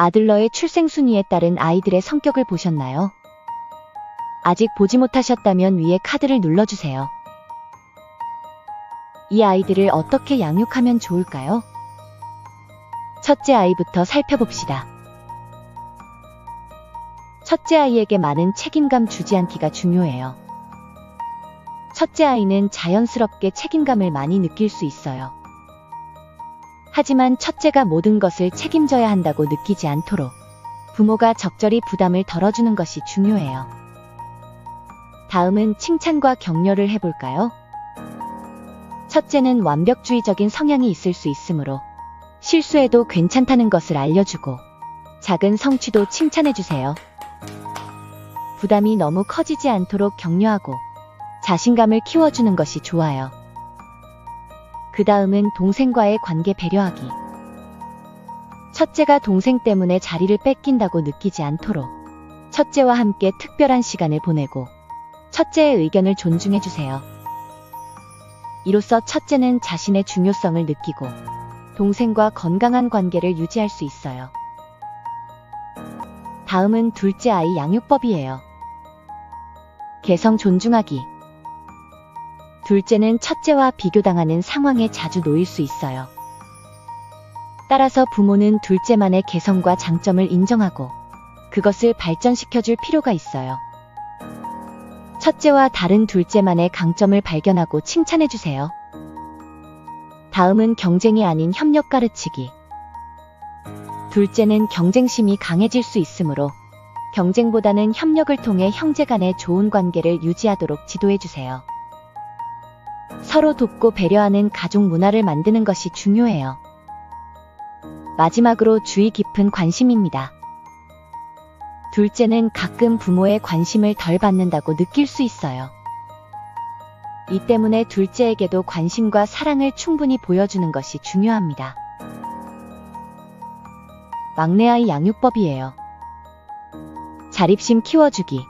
아들러의 출생 순위에 따른 아이들의 성격을 보셨나요? 아직 보지 못하셨다면 위에 카드를 눌러주세요. 이 아이들을 어떻게 양육하면 좋을까요? 첫째 아이부터 살펴봅시다. 첫째 아이에게 많은 책임감 주지 않기가 중요해요. 첫째 아이는 자연스럽게 책임감을 많이 느낄 수 있어요. 하지만 첫째가 모든 것을 책임져야 한다고 느끼지 않도록 부모가 적절히 부담을 덜어주는 것이 중요해요. 다음은 칭찬과 격려를 해볼까요? 첫째는 완벽주의적인 성향이 있을 수 있으므로 실수해도 괜찮다는 것을 알려주고 작은 성취도 칭찬해주세요. 부담이 너무 커지지 않도록 격려하고 자신감을 키워주는 것이 좋아요. 그 다음은 동생과의 관계 배려하기. 첫째가 동생 때문에 자리를 뺏긴다고 느끼지 않도록 첫째와 함께 특별한 시간을 보내고 첫째의 의견을 존중해주세요. 이로써 첫째는 자신의 중요성을 느끼고 동생과 건강한 관계를 유지할 수 있어요. 다음은 둘째 아이 양육법이에요. 개성 존중하기. 둘째는 첫째와 비교당하는 상황에 자주 놓일 수 있어요. 따라서 부모는 둘째만의 개성과 장점을 인정하고 그것을 발전시켜줄 필요가 있어요. 첫째와 다른 둘째만의 강점을 발견하고 칭찬해주세요. 다음은 경쟁이 아닌 협력 가르치기. 둘째는 경쟁심이 강해질 수 있으므로 경쟁보다는 협력을 통해 형제 간의 좋은 관계를 유지하도록 지도해주세요. 서로 돕고 배려하는 가족 문화를 만드는 것이 중요해요. 마지막으로 주의 깊은 관심입니다. 둘째는 가끔 부모의 관심을 덜 받는다고 느낄 수 있어요. 이 때문에 둘째에게도 관심과 사랑을 충분히 보여주는 것이 중요합니다. 막내 아이 양육법이에요. 자립심 키워주기.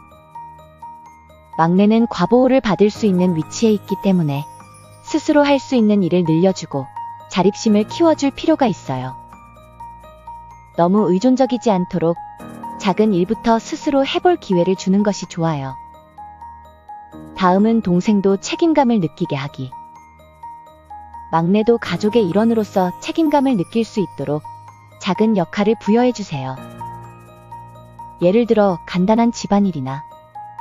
막내는 과보호를 받을 수 있는 위치에 있기 때문에 스스로 할 수 있는 일을 늘려주고 자립심을 키워줄 필요가 있어요. 너무 의존적이지 않도록 작은 일부터 스스로 해볼 기회를 주는 것이 좋아요. 다음은 동생도 책임감을 느끼게 하기. 막내도 가족의 일원으로서 책임감을 느낄 수 있도록 작은 역할을 부여해주세요. 예를 들어 간단한 집안일이나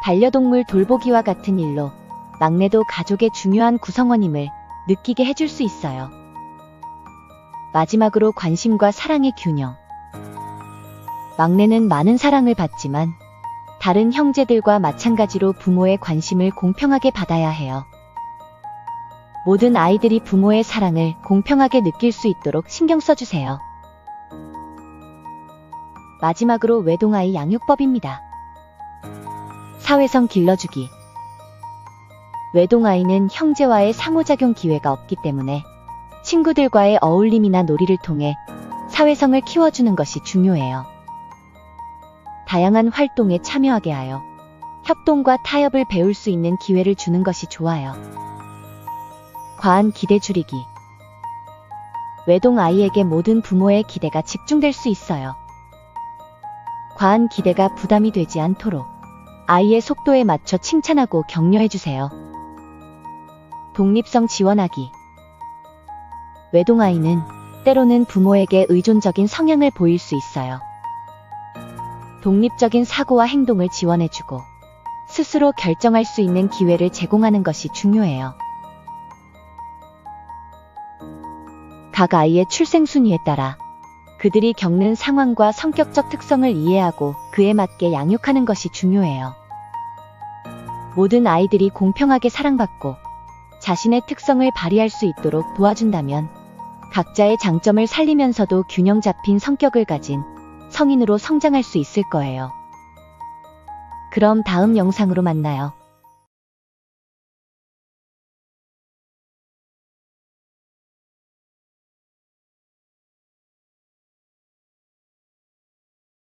반려동물 돌보기와 같은 일로 막내도 가족의 중요한 구성원임을 느끼게 해줄 수 있어요. 마지막으로 관심과 사랑의 균형. 막내는 많은 사랑을 받지만 다른 형제들과 마찬가지로 부모의 관심을 공평하게 받아야 해요. 모든 아이들이 부모의 사랑을 공평하게 느낄 수 있도록 신경 써주세요. 마지막으로 외동아이 양육법입니다. 사회성 길러주기. 외동아이는 형제와의 상호작용 기회가 없기 때문에 친구들과의 어울림이나 놀이를 통해 사회성을 키워주는 것이 중요해요. 다양한 활동에 참여하게 하여 협동과 타협을 배울 수 있는 기회를 주는 것이 좋아요. 과한 기대 줄이기. 외동 아이에게 모든 부모의 기대가 집중될 수 있어요. 과한 기대가 부담이 되지 않도록 아이의 속도에 맞춰 칭찬하고 격려해주세요. 독립성 지원하기. 외동아이는 때로는 부모에게 의존적인 성향을 보일 수 있어요. 독립적인 사고와 행동을 지원해주고 스스로 결정할 수 있는 기회를 제공하는 것이 중요해요. 각 아이의 출생 순위에 따라 그들이 겪는 상황과 성격적 특성을 이해하고 그에 맞게 양육하는 것이 중요해요. 모든 아이들이 공평하게 사랑받고 자신의 특성을 발휘할 수 있도록 도와준다면 각자의 장점을 살리면서도 균형 잡힌 성격을 가진 성인으로 성장할 수 있을 거예요. 그럼 다음 영상으로 만나요.